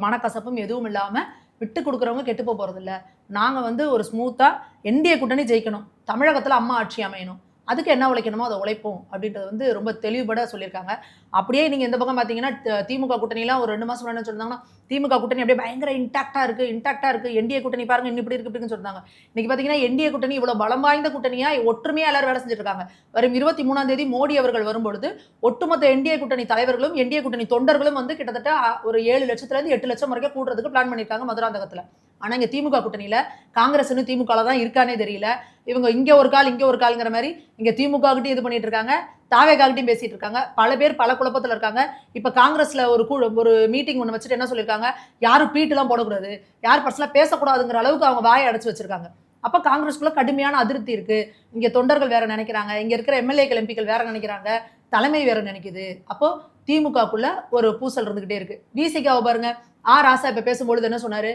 Speaker 1: மனக்கசப்பும் எதுவும் இல்லாமல் விட்டு கொடுக்குறவங்க கெட்டு போக போகிறதில்ல நாங்கள் வந்து ஒரு ஸ்மூத்தாக என்டிஏ கூட்டணி ஜெயிக்கணும். தமிழகத்தில் அம்மா ஆட்சி அமையணும். அதுக்கு என்ன உழைக்கணுமோ அதை உழைப்போம் அப்படின்றது வந்து ரொம்ப தெளிவுபட சொல்லியிருக்காங்க. அப்படியே நீங்கள் இந்த பக்கம் பார்த்தீங்கன்னா திமுக கூட்டணிலாம் ஒரு ரெண்டு மாதம் முன்னாடி சொன்னாங்கன்னா திமுக கூட்டணி அப்படியே பயங்கர இன்டாக்டாக இருக்குது இன்டாக்டாக இருக்குது என்டிஏ கூட்டணி பாருங்க இன்னும் இப்படி இருக்கு இப்படின்னு சொன்னாங்க இன்றைக்கி பார்த்தீங்கன்னா என்டிஏ கூட்டணி இவ்வளோ பலம் வாய்ந்த கூட்டணியாக ஒற்றுமையாக எல்லாரும் வேலை செஞ்சுருக்காங்க வரும் இருபத்தி மூணாம் தேதி மோடி அவர்கள் வரும்பொழுது ஒட்டுமொத்த என்டிஏ கூட்டணி தலைவர்களும் என்டிஏ கூட்டணி தொண்டர்களும் வந்து கிட்டத்தட்ட ஒரு ஏழு லட்சத்துலேருந்து எட்டு லட்சம் வரைக்கும் கூடுறதுக்கு பிளான் பண்ணியிருக்காங்க மதுராந்தகத்தில். ஆனால் இங்கே திமுக கூட்டணியில் காங்கிரஸ்னு திமுகவில் தான் இருக்கானே தெரியல. இவங்க இங்கே ஒரு கால் இங்கே ஒரு காலுங்கிற மாதிரி இங்கே திமுககிட்டையும் இது பண்ணிட்டு இருக்காங்க. தாவேகாகிட்டையும் பேசிட்டு இருக்காங்க. பல பேர் பல குழப்பத்தில் இருக்காங்க. இப்போ காங்கிரஸில் ஒரு கூ ஒரு மீட்டிங் ஒன்று வச்சுட்டு என்ன சொல்லியிருக்காங்க? யாரும் பீட்டுலாம் போடக்கூடாது. யார் பர்சனலாக பேசக்கூடாதுங்கிற அளவுக்கு அவங்க வாயை அடைச்சி வச்சிருக்காங்க. அப்போ காங்கிரஸ்க்குள்ளே கடுமையான அதிருப்தி இருக்குது இங்கே தொண்டர்கள் வேறு நினைக்கிறாங்க. இங்கே இருக்கிற எம்எல்ஏக்கள் எம்பிக்கள் வேறு நினைக்கிறாங்க. தலைமை வேறு நினைக்குது. அப்போது திமுகக்குள்ளே ஒரு பூசல் இருந்துக்கிட்டே இருக்குது விசிகாவை பாருங்கள் ஆ ராசா இப்போ பேசும்பொழுது என்ன சொன்னார்?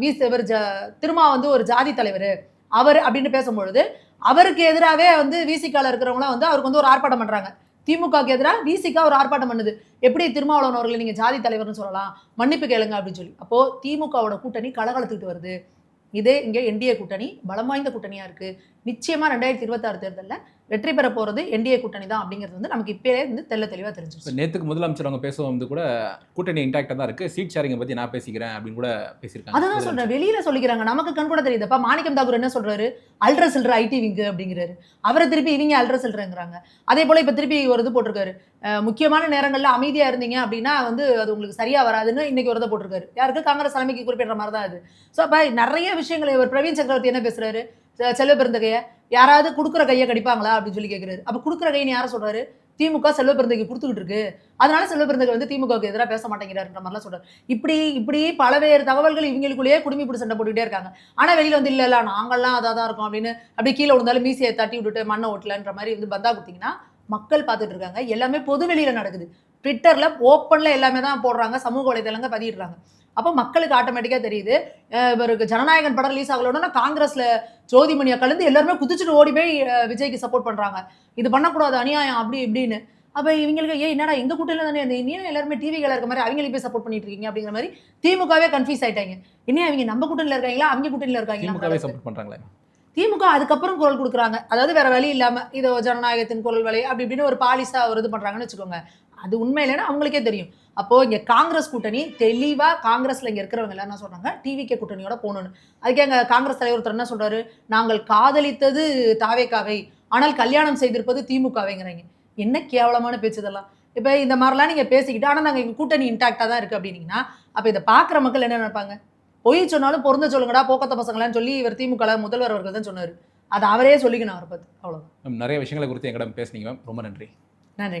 Speaker 1: வி இவர் ஜ திருமா வந்து ஒரு ஜாதி தலைவர். அவர் அப்படின்னு பேசும்பொழுது அவருக்கு எதிராகவே வந்து விசிகாவில் இருக்கிறவங்களாம் வந்து அவருக்கு வந்து ஒரு ஆர்ப்பாட்டம் பண்ணுறாங்க திமுகவுக்கு எதிராக விசிகா ஒரு ஆர்ப்பாட்டம் பண்ணுது. எப்படி திருமாவளவன் அவர்களை நீங்கள் ஜாதி தலைவர்னு சொல்லலாம்? மன்னிப்பு கேளுங்க அப்படின்னு சொல்லி. அப்போது திமுகவோட கூட்டணி கலகலத்துக்கிட்டு வருது. இதே இங்கே என்டிஏ கூட்டணி பலம் வாய்ந்த கூட்டணியாக இருக்குது நிச்சயமாக ரெண்டாயிரத்தி இருபத்தாறு தேர்தலில் வெற்றி பெற போறது என்டிஏ கூட்டணி தான் அப்படிங்கிறது வந்து நமக்கு இப்பயே வந்து தெள்ள தெளிவா தெரிஞ்சிருச்சு.
Speaker 2: நேத்துக்கு முதலமைச்சர் அவங்க பேசும்போது கூட கூட்டணி இன்டாக்டா தான் இருக்கு. சீட் ஷேரிங்கை பத்தி நான் பேசிக்கிறேன் அப்படின்னு கூட பேசியிருக்காங்க.
Speaker 1: அதான் சொல்றேன். வெளியில சொல்லிக்கிறாங்க. நமக்கு கண் கூட தெரியுதுப்பா. மாணிக்கம் தாக்கூர் என்ன சொல்றாரு? அல்ட்ரா சில்ற ஐடி விங்கு அப்படிங்கிறாரு. அவரை திருப்பி இவங்க அல்ட்ரா சில்றங்கிறாங்க. அதே போல இப்ப திருப்பி ஒரு இது போட்டிருக்காரு. முக்கியமான நேரங்கள்ல அமைதியா இருந்தீங்க அப்படின்னா வந்து அது உங்களுக்கு சரியா வராதுன்னு இன்னைக்கு ஒரு இதை போட்டிருக்காரு. யாருக்கு? காங்கிரஸ் தலைமைக்கு குறிப்பிடுற மாதிரி தான் அது. ஸோ அப்ப நிறைய விஷயங்களை இவர் பிரவீன் சக்கரவர்த்தி என்ன பேசுறாரு? செ- செல்வ பெருந்தகையை யாராவது கொடுக்குற கையை கடிப்பாங்களா அப்படின்னு சொல்லி கேட்குறாரு அப்போ கொடுக்குற கைன்னு யாரை சொல்றாரு? திமுக செல்வ பிறந்தகை கொடுத்துக்கிட்டு இருக்கு. அதனால செல்வ பிறந்தகை வந்து திமுகவுக்கு எதிராக பேச மாட்டேங்கிறாருன்ற மாதிரிலாம் சொல்றாரு. இப்படி இப்படி பலவேறு தகவல்கள் இவங்களுக்குள்ளேயே குடுமி பிடி சண்டை போட்டுக்கிட்டே இருக்காங்க. ஆனால் வெளியில் வந்து இல்லை இல்லை நாங்கள்லாம் அதாக தான் இருக்கோம் அப்படின்னு அப்படியே கீழே விழுந்தாலும் மீசையை தட்டி விட்டுட்டு மண்ணை ஓட்டலன்ற மாதிரி வந்து பந்தா கொடுத்தீங்கன்னா மக்கள் பார்த்துட்டு இருக்காங்க. எல்லாமே பொது வெளியில் நடக்குது. ட்விட்டரில் ஓப்பனில் எல்லாமே தான் போடுறாங்க. சமூக வலைதளங்க பதிவிடுறாங்க அப்போ மக்களுக்கு ஆட்டோமேட்டிக்காக தெரியுது. இவருக்கு ஜனநாயகன் படம் ரிலீஸ் ஆகலன்னா காங்கிரஸ்ல ஜோதிமணியை கலந்து எல்லாருமே குதிச்சுட்டு ஓடி போய் விஜய்க்கு சப்போர்ட் பண்றாங்க. இது பண்ணக்கூடாது அநியாயம் அப்படி இப்படின்னு. அப்போ இவங்களுக்கு ஏன் என்னடா எங்க கூட்டத்தில் தானே நீங்க எல்லாருமே டிவிகள் இருக்க மாதிரி அவங்களுக்கு போய் சப்போர்ட் பண்ணிட்டு இருக்கீங்க அப்படிங்கிற மாதிரி திமுகவே கன்ஃபியூஸ் ஆயிட்டாங்க. என்ன அவங்க நம்ம கூட்டணியில் இருக்காங்களா? அவங்க கூட்டணியில் இருக்காங்களா?
Speaker 2: சப்போர்ட் பண்றாங்களே.
Speaker 1: திமுக அதுக்கப்புறம் குரல் கொடுக்குறாங்க. அதாவது வேற வழி இல்லாம இதோ ஜனநாயகத்தின் குரல் வழி அப்படி இப்படின்னு ஒரு பாலிசா ஒரு இது பண்றாங்கன்னு வச்சுக்கோங்க. அது உண்மை இல்லைன்னா அவங்களுக்கே தெரியும். அப்போ இங்க காங்கிரஸ் கூட்டணி தெளிவா காங்கிரஸ்ல இங்க இருக்கிறவங்க எல்லாம் என்ன சொல்றாங்க? டிவிகே கூட்டணியோட போகணும்னு. அதுக்கே எங்க காங்கிரஸ் தலைவர் ஒருத்தர் என்ன சொல்றாரு? நாங்கள் காதலித்தது தாவேக்காவை ஆனால் கல்யாணம் செய்திருப்பது திமுகவைங்கிறாங்க. என்ன கேவலமான பேச்சு இதெல்லாம். இப்போ இந்த மாதிரிலாம் நீங்க பேசிக்கிட்டு ஆனா நாங்க எங்க கூட்டணி இன்டாக்டா தான் இருக்கு அப்படின்னீங்கன்னா அப்ப இதை பாக்குற மக்கள் என்ன நினைப்பாங்க? பொய் சொன்னாலும் பொருந்த சொல்லுங்கடா போக்கத்த பசங்களான்னு சொல்லி இவர் திமுக முதல்வர் அவர்கள் தான் சொன்னார். அது அவரே சொல்லிக்கணும் அவரை பத்தி. அவ்வளவுதான்.
Speaker 2: மேம், நிறைய விஷயங்களை குறித்து எங்களிடம் பேசுனீங்க மேம். ரொம்ப நன்றி.
Speaker 1: நன்றி.